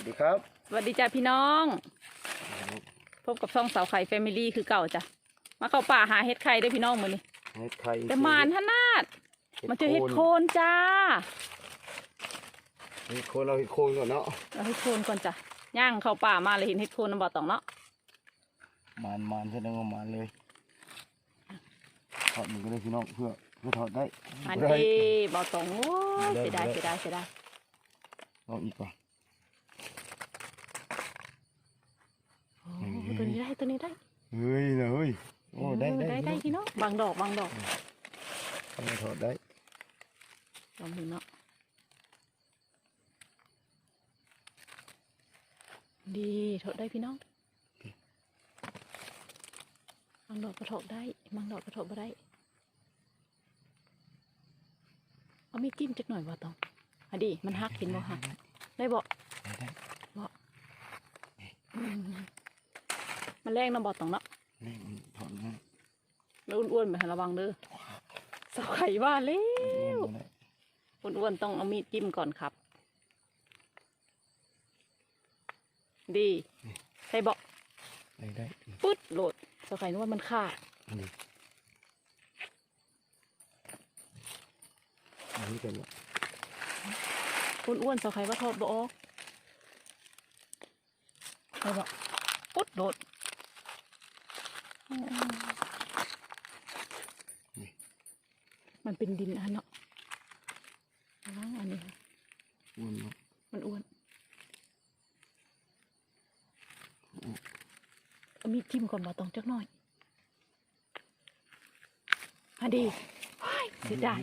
วัสดีครับ สวัสดีจ้าพี่น้อง พบกับช่องสาวไข่แฟมิลี่คือเก่าจ้ะ มาเข้าป่าหาเห็ดไข่ได้อพี่น้องมือนี้เห็ดไข่แต่มานทนาดมาเจอเห็ดโคนจ้า เห็ดโคนเราเห็ดโคนก่อนเนาะเอาเห็ดโคนก่อนจ้ะ ย่างเข้าป่ามาเลยเห็นเห็ดโคนน้ำบ่อตองเนาะ มานมานแสดงว่ามานเลยถอดมันก็ได้พี่น้องเพื่อเพื่อถอดได้ อันได้นี้บ่อตองโอ้ยได้เสียดายได้เสียดายเสียดายลองอีกก่อน โอ้ ตัวนี้ได้ตัวนี้ได้เฮ้ยนะเฮ้ยโอ้ได้เออได้ได้ได้พี่น้องบางดอกบางดอกเอามาถอดได้ลองดูเนาะดีถอดได้พี่น้องบางดอกก็ถอดได้บางดอกก็ถอดไม่ได้เอามีดจิ้มจักหน่อยบ่ตองอะดีมันหักเห็นบ่หักได้บ่ได้ได้อื มมันแรงนะบ่ตองเนาะนี่มันถอดนะแล้วอ้วนๆไปให้ระวังเด้อสาวไข่ว่าแล้อ้ววนได้อ้วนๆต้องเอามีดจิ้มก่อนครับ ดีใส่บ่ได้ได้ปึ๊ดโหลดสาวไข่นึกว่ามันขาดนี่อันนี้กันละอ้วนๆสาวไข่ว่าทอดบ่ออกใส่บ่ปึ๊ดโหลดอื มมันเป็นดินอันเนาะระวังอันนี้ค่ะอ้วนเนาะมันอ้วนเอามีดจิ้มก่อนบ่ต้องจักหน่อยพอดีว้ายเสียดาย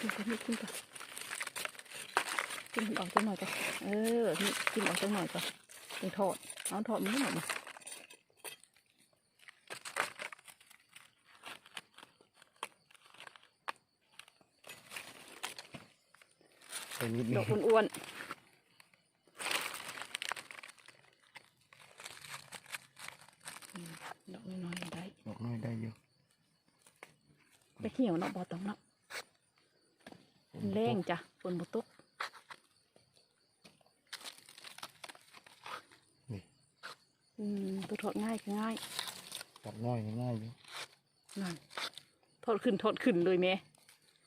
จิ้มก่อนมีดจิ้มก่อนจิ้มมันออกจักหน่อยก่อนเออนี่จิ้มออกจักหน่อยก่อนเป็นทอด เอาทอดมันไม่หมดมาไปนิดดนึองกอ้ว ขึ้นทอดขึ้นเลยแม่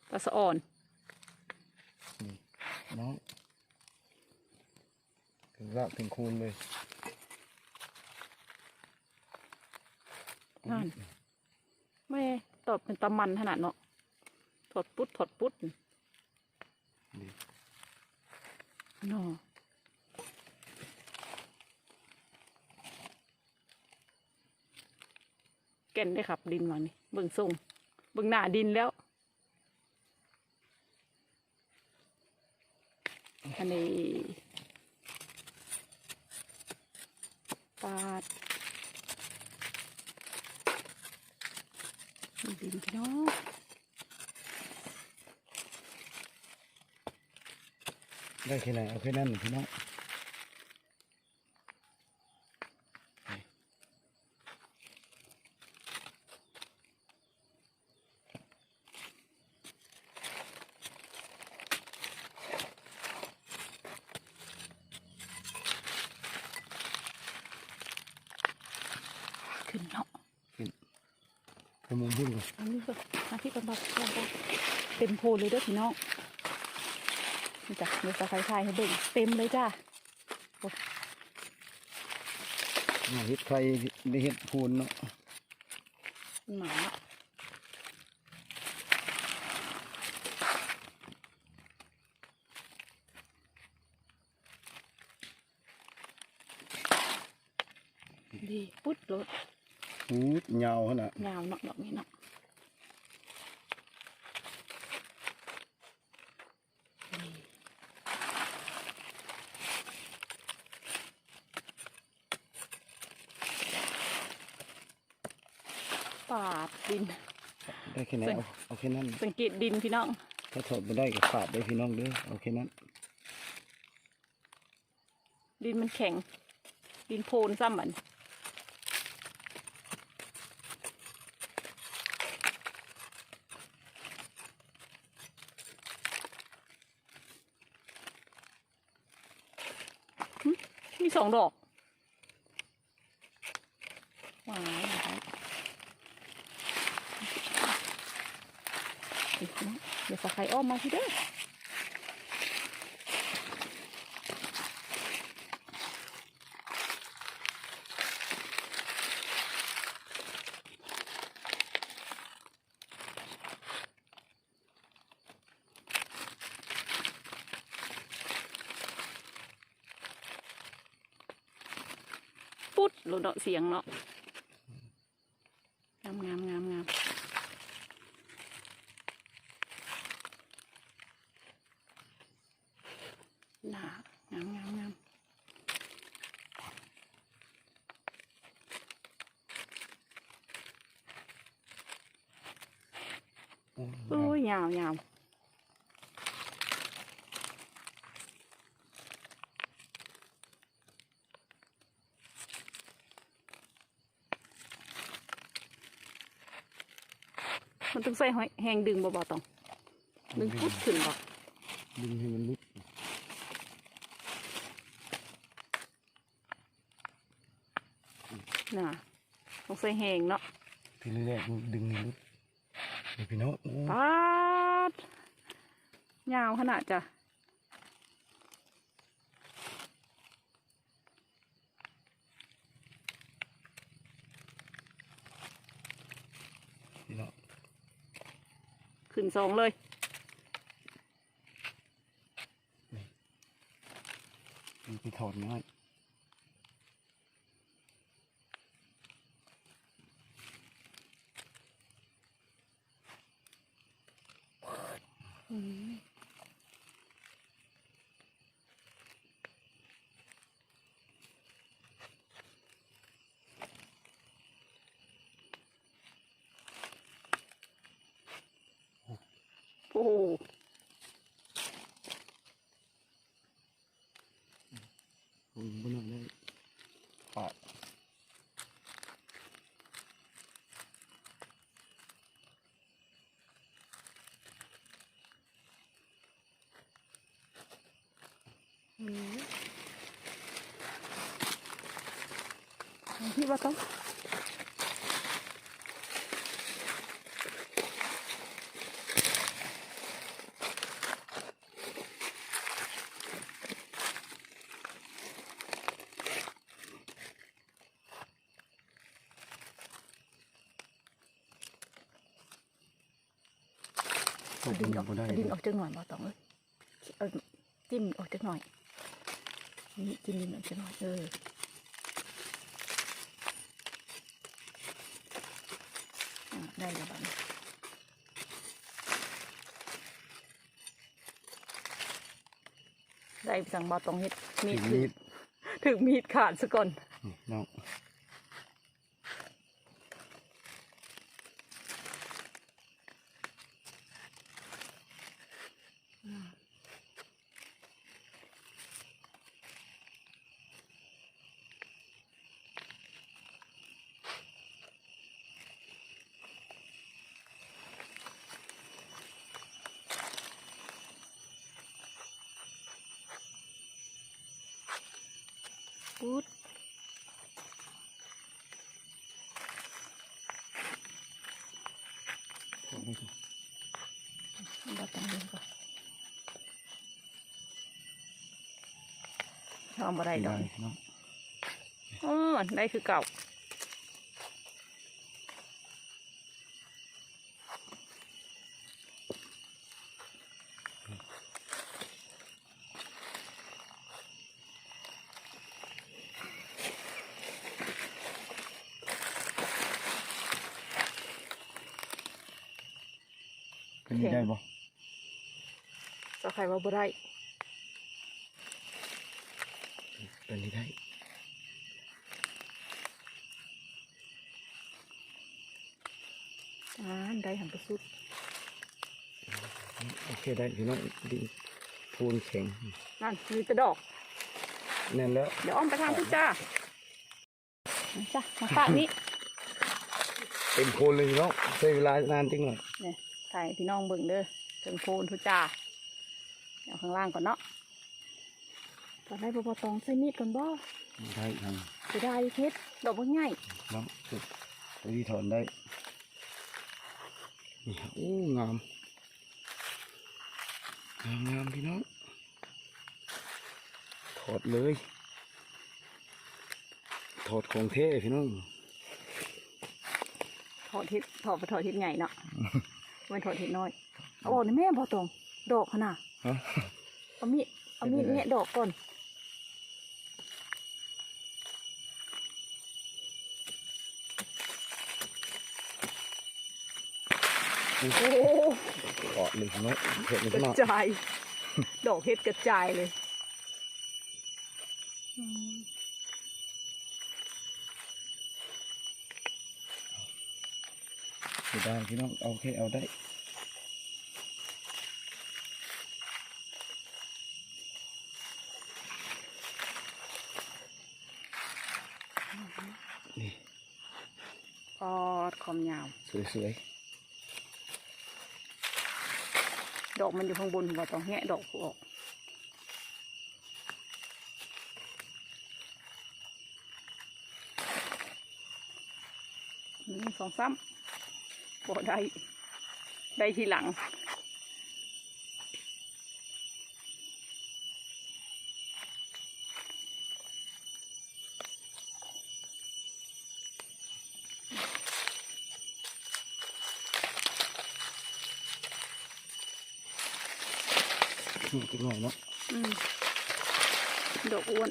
ปลาสะอ่อนนี่น้องถึงรากถึงคูณเลยนั่นแม่ตอดเป็นตะมันขนาดเนาะถอดปุ๊ดถอดปุ๊ดนี่เนาะแก่นได้ครับดินวางนี่เบิ่งทรงเบิ่งหน้าดินแล้ว อันนี้ปาดดินพี่น้องได้แค่ไหนเอาแค่นั้นพี่น้อง ขึ้นเนาะ ไปมุมพุ่นก่อน อันนี้ก็มาที่กันบัดกันบัด เต็มโพลเลยเด้อพี่น้องนี่จ้ะเดี๋ยวจะไฟไฟให้เบิ่งเต็มเลยจ้ามาเฮ็ดไข่ได้เฮ็ดพูนเนาะหมาดีปุ๊ดรถหูดยาวขนาดยาวเนาะดอกนี้เนาะ ค่ไหนเอเคนั้น สังเกตดินพี่น้อง ถ้าถอดไม่ได้ก็ฝาดได้พี่น้องด้วยโอเคนั้น ดินมันแข็ง ดินโพนซ้ำมันมีสองดอก เดี๋ยวสะไครอ้อมมาที่เด้อปุ๊ดหลุดเนาะเสียงเนาะงามงามงามงามน่างามงามงามโอ้ยยาวยาวมันต้องใส่หอยแหงดึงเบาๆต้องดึงปุ๊ดขึ้นบ่ดึงให้มันลุกน่ะต้องใส่แหงเนาะทีแรกๆดึงให้ลุกเดี๋ยว พี่น้องโอ้ปาดยาวขนาดจ้ะพี่น้องขึ้นสองเลยมันไปถอดง่าย โอ้โห ผมบนนั้นได้ปาด พี่ว่าต้องตกดึงมันออกบ่ได้ดึงออ ได้แล้วบ้านี้ได้สั่งบ่ต้องเฮ็ดมีถึดงถึมีงดถึงมีดขาดซะก่อนนี่น้อง ปุ๊ดถอดไม่ถูกบ่ต้องดึงก่อนเอาบ่ได้ดอกน้องอ๋อได้คือเก่า เป็นนี้ได้บ่จะใครว่าบ่ได้เป็นนี้ได้อ่าได้หันประสุด โอเคได้พี่น้องดีพูนแข็ง นั่นมีแต่ดอกแน่นแล้ว เดี๋ยวอ้อมไปทางพุจ้ามาจ้ะมาฝากนี้ เต็มโคนเลยพี่น้องใช้เวลานานจริงหน่อย เนี่ยถ่ายพี่น้องเบิ่งเด้อถึงโพนพุจ้าเดี๋ยวข้างล่างก่อนเนาะตอนได้บ่บ่ตองใส่มีดก่อนบ่ได้ทางสิได้เพชรดอกบ่ใหญ่น้องสุดไปที่ถอนได้นี่โอ้งามงามงามพี่น้องถอดเลยถอดของเท่พี่น้องถอดเฮ็ดถอดไปถอดเฮ็ดใหญ่เนาะ มันถอดเฮ็ดน้อยเอาออกนี่แม่บ่ตองดอกขนาดฮะเอามีดเอามีดเป็นไงแงะดอกก่อนโอ้โหถอดเลยพี่น้องเห็นเลยกพี่ระน้องจาย ดอกเฮ็ดกระจายเลย เสียดายพี่น้องเอาแค่เอาได้นี่ปอดความยาว สวยดอกมันอยู่ข้างบนว่าต้องแงะดอกออกหนึ่งสองสาม บ่ได้ ได้ทีหลังๆนี่จังหน่อยเนาะ อืมดอกอ้วน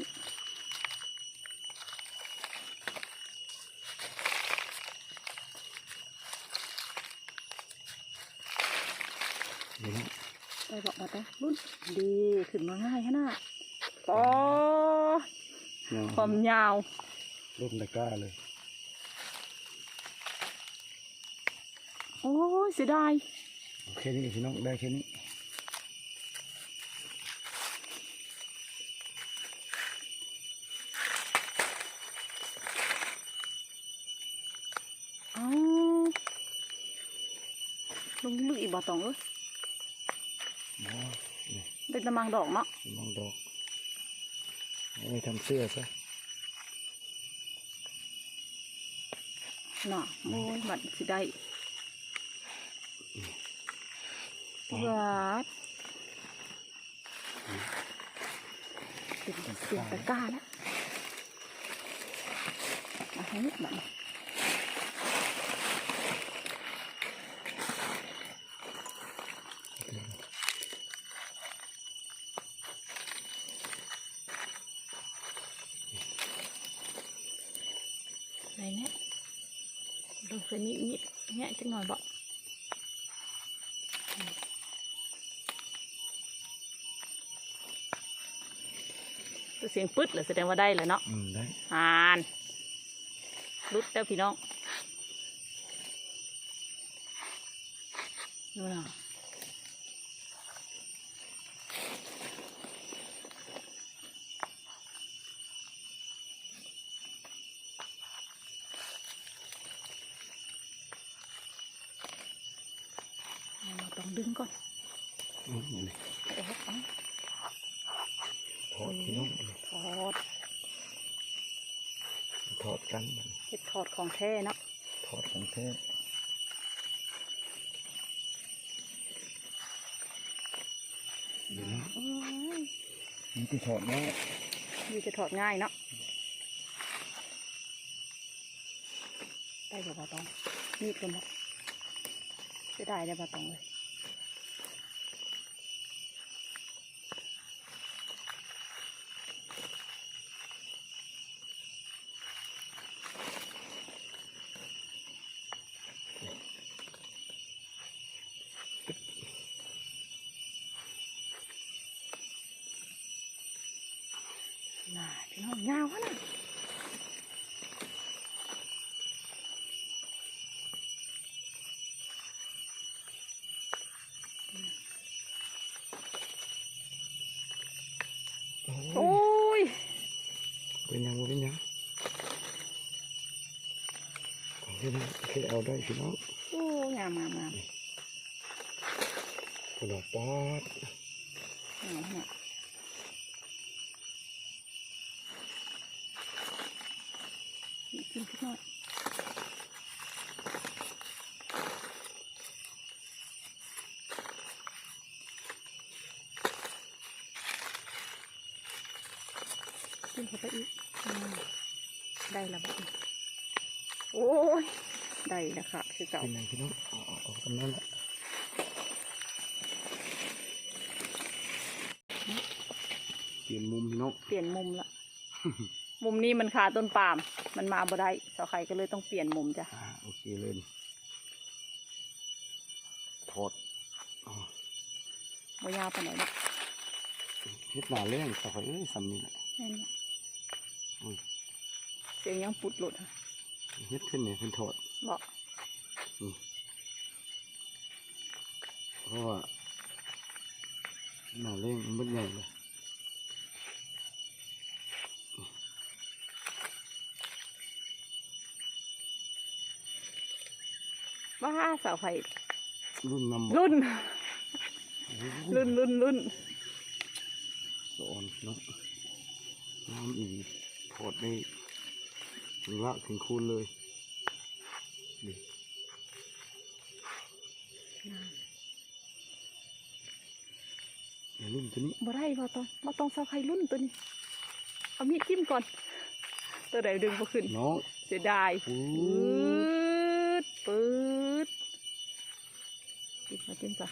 เดี๋ยวนะ ได้บอกมาแต่รุ่นดีขึ้นมาง่ายขนาดปอเนาะความยาวร่มตะกร้าเลย โอ้ยเสียดายโอเคนี่พี่น้องได้แค่นี้อ้าวลงลึกอีกบ่ตองเอ้ยอ๋อนี่ เป็นตะมังดอกเนาะมองดอกเอาไปทำเสื้อซะน่ะโอ้ยมันสิได้วาดเป็นเสียงตะกร้าแล้วมาให้นิดหน่อยไหนเนี่ยลงเส้นนิดนิดแงะ จังหน่อยบ่เสียงปึ๊ดเลยแสดงว่าได้เลยเนาะอืมได้อ่านรุดแล้วพี่น้องดูนะเราต้อง ดึงก่อนอืมนี่เอ๊ะเอาถอดพี่น้องถอด ถอดกันมันเห็ดถอดของแท้เนาะถอดของแท้เดี๋ยวนะโอ้ยนี่ที่ถอดแล้วนี่จะถอดง่ายเนาะได้บ่บาตองมีดกันบ่จะได้ได้บาตองเลย ค่คเอาได้พี่น้องโอ้งามงามามกระดอป๊ดงามเากขึ้กินเข้าไปอีกได้แล้วบ้าง โอ้ยได้แล้วค่ะคือเก่าเป็นไงพี่น้องเอาเออากันนั่นแหละเปลี่ยนมุมพี่น้องเปลี่ยนมุมละ มุมนี้มันขาต้นปาล์มมันมาบ่ได้สาวไข่ก็เลยต้องเปลี่ยนมุมจ้ะอ่าโอเคเลยถอดอ๋อบ่ยาวไปไหนละเฮ็ดหนาแรงแต่เอ้ยสำนี่แหละแน่นละเสียงยังปุดหลุดค่ะ เฮ็ดขึ้นเนี่ยเพิ่นถอดบอกเพราะว่าหนาแรงมันเบิดใหญ่เลยว่าสาวไข่รุ่นนำรุ่นรุ่รุ่นรุ่นรุ่นสอนเนาะน้ำอีกถอดได้ ถึงละถึงคูณเลยนี่อย่ารุ่นตัวนี้บ่ได้บ่ต้องบ่ต้องสาวไข่รุ่นตัวนี้ เอามีดจิ้มก่อน ตัวไหนดึงบ่ขึ้นน้องเสียดายปืปืดดปืดจิ้มมาจิ้มจ้ะ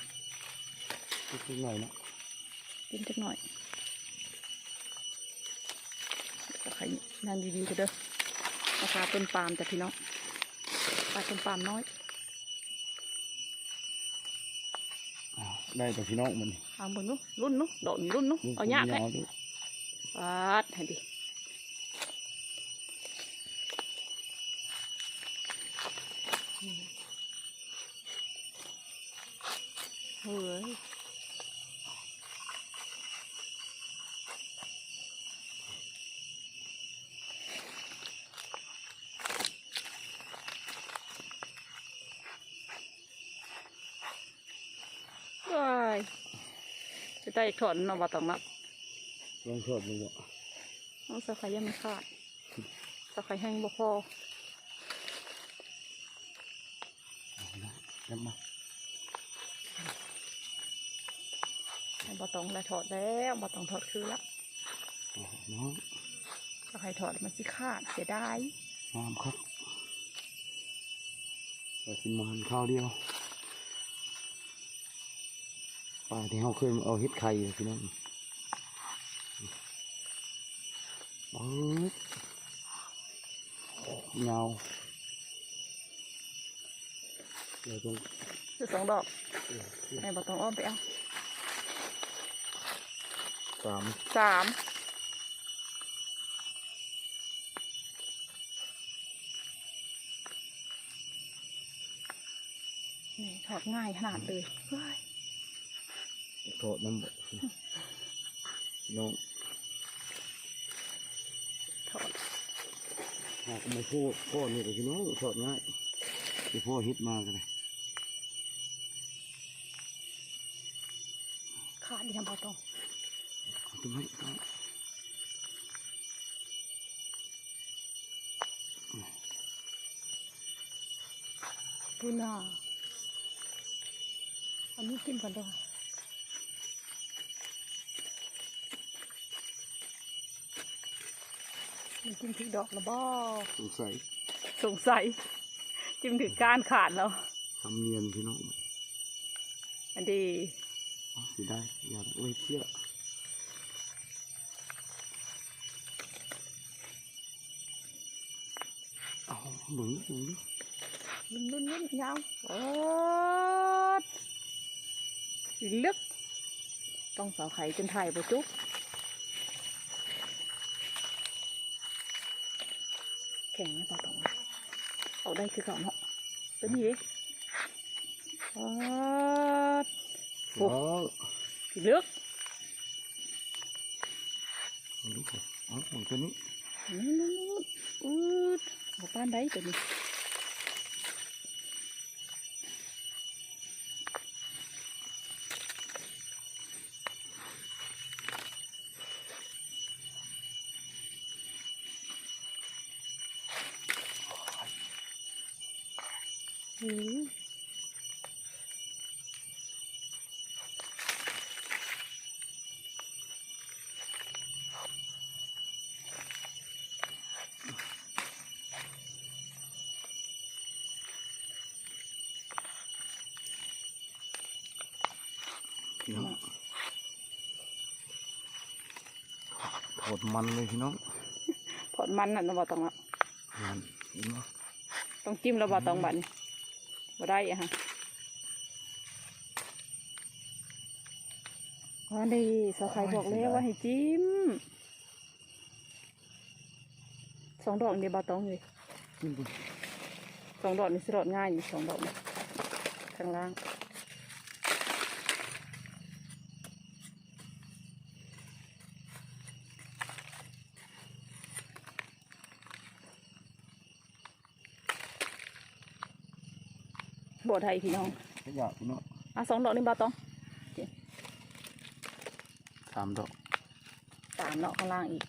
สักหน่อยนะจิ้มจักหน่อยสาวไข่นั่นดีๆก็เด้อ ราคาต้นปาล์มจ้ะพี่น้องปลาต้นปาล์มน้อยอ้าวได้แต่พี่น้องมันเอาบนนู้นรุ่นนู้นโดดนี่รุ่นนู้นเอายากเลเลยยด้วยปาดให้ดิเฮ้ยว้ายจะ ได้ถอนเนาะบ่ต้องนับลองถอดดูบ่น้องสะไครยังไม่ขาดสะไครแห้งบ่พอเอาละยับมาบ่ต้องแล้ถอดแล้วบ่ต้องถอดคือละน้องสะไครถอดมันสิขาดเสียดายงามครับแต่สิมาหันข้าวเดียว ปลาที่เขาเคยเอาเฮ็ดไข่อะพี่น้องปึ๊ดเงาเดี๋ยวตรงคือสองดอกเดี๋ยวให้บ่ต้องอ้อมไปเอาสามสามนี่ถอดง่ายขนาดเลยเฮ้ย ถอดน้ำบ่น้องถอดหากไม่พ่อพ่อนี่ก็พี่น้องถอดง่ายที่พ่อเฮ็ดมากันเลยขาดดิฉันบ่ต้องทำไมต้องพูน่าอันนี้กินก่อนเด้อ มันกินถึงดอกและบ่สงสัยสงสัย จิ้มถึงก้านขาดแล้วทำเนียนพี่น้องอันดีอ๋อสิได้อย่าไว้เชื่อเอาหนุนหนุนลุ่นลุ่นลุ่นยาวโอ้ดสิลึก ต้องเสาไข่จนไทยบ่จุก แข็งนะปอตองเอาได้คือเก่าเนาะตัวนี้เด้โอ้ดโอ้เอาสิลึกเอาดูก่อนเอาของตัวนี้ลุ่นลุ่นลุ่นอืดบ่ปานได้ตัวนี้อืม อดมันเลยพี่น้องพอดมันน่ะนะบ่ต้องละนั่นเห็นไหมต้องจิ้มแล้วบ่ต้องบัดนบ่ได้อะฮะว่าดีสาวไข่บอกแล้วว่าให้จิ้มสองดอกเดียวบ่ต้องเลยขึ้นไปสองดอกนี่สิรอดง่ายนี่สองดอกนี่ข้างล่าง บไทยพี่น้องขยะพี่น้องอะสองดอกนี่บาตองสามดอกสามดอกข้างล่างอีก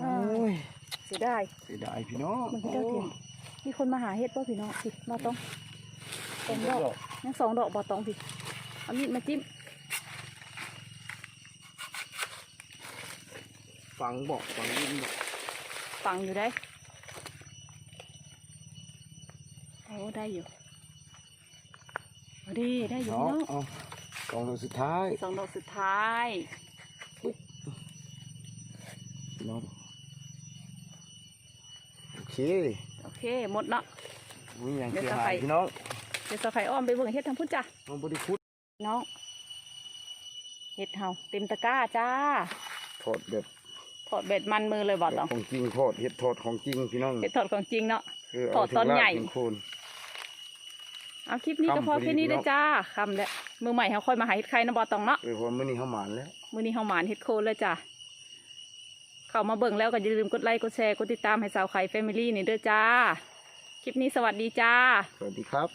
อ่าโอ้ยเสียดายเสียดายพี่น้องมันคือเจ้าถิ่น มีคนมาหาเห็ดป่ะพี่น้องสิบาตองสองดอกยังสองดอกบาตองพี่เอามีดมาจิ้มฟังบอกฟังยินบอกฟังอยู่ได้โอ้ได้อยู่เอาดีได้อยู่เนาะเนาะเอากองดอกสุดท้ายสองดอกสุดท้ายพี่น้องโอเคโอ เคหมดเนาะมีอย่างเดี๋ยวเสียจะหาไปยพี่น้องเดี๋ยวสะไข่อ้อมไปเบิ่งเฮ็ดทางพุ่นจ้ะน้องบริคุดน้องเฮ็ดเฮาเต็มตะกร้าจ้าทอดแบบถอดเบ็ดมันมือเลยบ่แบบต้องของจริงทอดเห็ดทอดของจริงพี่น้องเฮ็ดถอดของจริงเนาะคือทอดตอนใหญ่ถึงรากถึงโคนเอาคลิปนี้ก็พอคำพอดีแค่นี้พี่เลน้ยองจ้าคำแล้วมือใหม่เฮาค่อยมาหาเฮ็ดไข่นะบ่ต้องเนาะเออเพราะว่ามื้อนี้เขาหมานแล้วมื้อนี้เฮาหมานเฮ็ดโคนเลยจ้า เข้ามาเบิ่งแล้วก็อย่าลืมกดไลค์กดแชร์กดติดตามให้สาวไข่แฟมิลี่นี่เด้อจ้า คลิปนี้สวัสดีจ้า สวัสดีครับ